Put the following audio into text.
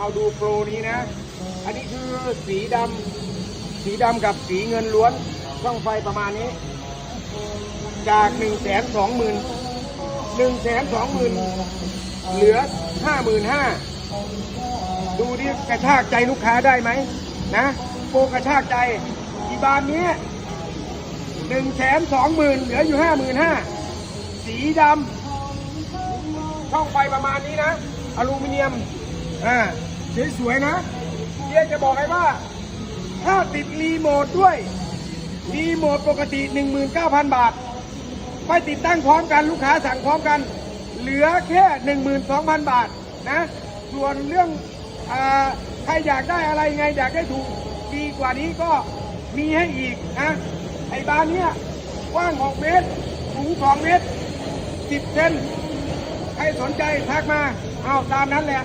เอาดูโปรนี้นะ อันนี้คือสีดำสีดำกับสีเงินล้วนช่องไฟประมาณนี้ จากหนึ่งแสนสองหมื่นหนึ่งแสนสองหมื่นเหลือห้าหมื่นห้าดูดิกระชากใจลูกค้าได้ไหมนะโปรกระชากใจอีบานนี้หนึ่งแสนสองหมื่นเหลืออยู่ห้าหมื่นห้าสีดำช่องไฟประมาณนี้นะ อลูมิเนียม อ่า สวยๆนะเรียกจะบอกให้ว่า ถ้าติดรีโมทด้วย รีโมทปกติ 19,000 บาท ไปติดตั้งพร้อมกันลูกค้าสั่งพร้อมกัน เหลือแค่ 12,000 บาทนะ ส่วนเรื่องอใครอยากได้อะไรไงอยากได้ถูกดีกว่านี้ก็มีให้อีกนะ ไอ้บานเนี้ยกว้าง 6 เมตรสูง 2 เมตร 10 เซนใครสนใจทักมา เอาตามนั้นแหละ